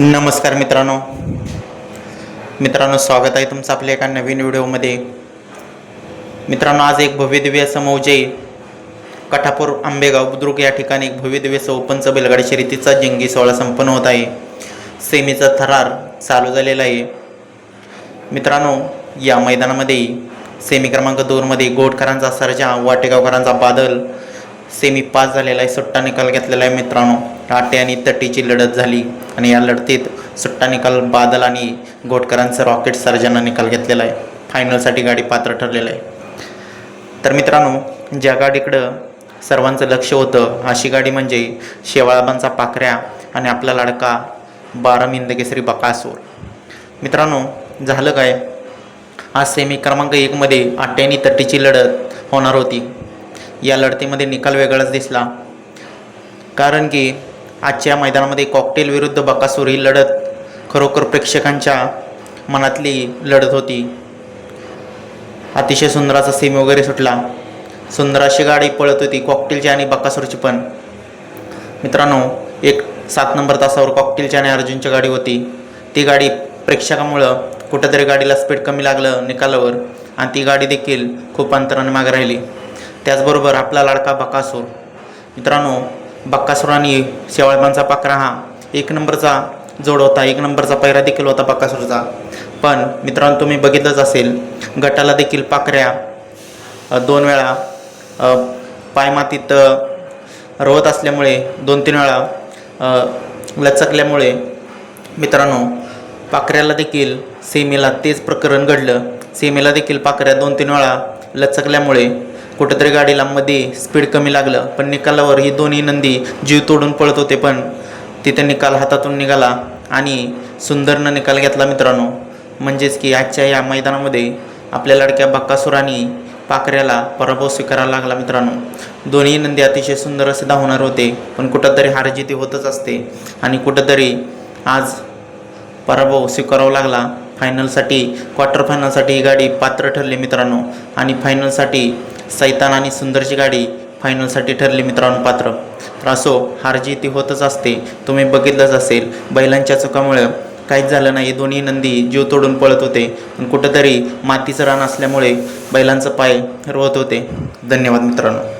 नमस्कार मित्रांनो. मित्रांनो स्वागत आहे तुमचं आपल्या एका नवीन व्हिडिओमध्ये. मित्रांनो आज एक भव्यदिव्य असं मौजे कठापूर आंबेगाव बुद्रुक या ठिकाणी एक भव्यदिव्य असं ओपनचं बैलगाडी शर्यतीचा जंगी सोहळा संपन्न होत आहे. सेमीचा थरार चालू झालेला आहे. मित्रांनो या मैदानामध्ये सेमी क्रमांक दोनमध्ये गोटकरांचा सरजा वाटेगावकरांचा बादल सेमी पास झालेला आहे सुट्टा निकाल घेतलेला आहे मित्रांनो. राटे आणि तटीची लढत झाली आणि या लढतीत सुट्टा निकाल बादल आणि गोटकरांचं रॉकेट सर्जना निकाल घेतलेला आहे. फायनलसाठी गाडी पात्र ठरलेलं आहे. तर मित्रांनो ज्या गाडीकडं सर्वांचं लक्ष होतं अशी गाडी म्हणजे शेवाळाबांचा पाखऱ्या आणि आपला लाडका बारा मिंदकेसरी बकासूर. मित्रांनो झालं काय? आज सेमी क्रमांक एकमध्ये आट्यानी तट्टीची लढत होणार होती. या लढतीमध्ये निकाल वेगळाच दिसला. कारण की आजच्या मैदानामध्ये कॉकटेल विरुद्ध बकासूर ही लढत खरोखर प्रेक्षकांच्या मनातली लढत होती. अतिशय सुंदराचा सीम वगैरे सुटला. सुंदर अशी गाडी पळत होती कॉकटेलची आणि बकासूरची पण. मित्रांनो एक सात नंबर तासावर कॉकटेलची आणि अर्जुनची गाडी होती. ती गाडी प्रेक्षकामुळं कुठंतरी गाडीला स्पीड कमी लागलं निकालावर आणि ती गाडी देखील खूप अंतराने मागे राहिली. त्याचबरोबर आपला लाडका बकासूर. मित्रांनो बक्कासूर आणि शेवाळबांचा पाकरा हा एक नंबरचा जोड होता एक नंबरचा पैरा देखील होता बकासूरचा. पण मित्रांनो तुम्ही बघितलंच असेल गटाला देखील पाकऱ्या दोन वेळा पायमातीत रोवत असल्यामुळे दोन तीन वेळा लचकल्यामुळे मित्रांनो पाकऱ्याला देखील सीमेला तेच प्रकरण घडलं. सीमेला देखील पाकऱ्या दोन तीन वेळा लचकल्यामुळे कुठंतरी गाडीला मध्ये स्पीड कमी लागलं पण निकालावर ही दोन्ही नंदी जीव तोडून पळत होते पण तिथे निकाल हातातून निघाला आणि सुंदरनं निकाल घेतला मित्रांनो. म्हणजेच की आजच्या या मैदानामध्ये आपल्या लडक्या बक्कासुरानी पाकऱ्याला पराभव स्वीकारायला लागला मित्रांनो. दोन्ही नंदी अतिशय सुंदर असे धावणार होते पण कुठंतरी हारजिती होतच असते आणि कुठंतरी आज पराभव स्वीकारावा लागला. फायनलसाठी क्वार्टर फायनलसाठी ही गाडी पात्र ठरली मित्रांनो आणि फायनलसाठी सैतान आणि सुंदरची गाडी फायनलसाठी ठरली मित्रांनो पात्र. तर असो हारजी ती होतच असते. तुम्ही बघितलंच असेल बैलांच्या चुकामुळं काहीच झालं नाही. दोन्ही नंदी जीव तोडून पळत होते. पण कुठंतरी मातीचं रान असल्यामुळे बैलांचं पाय रोवत होते. धन्यवाद मित्रांनो.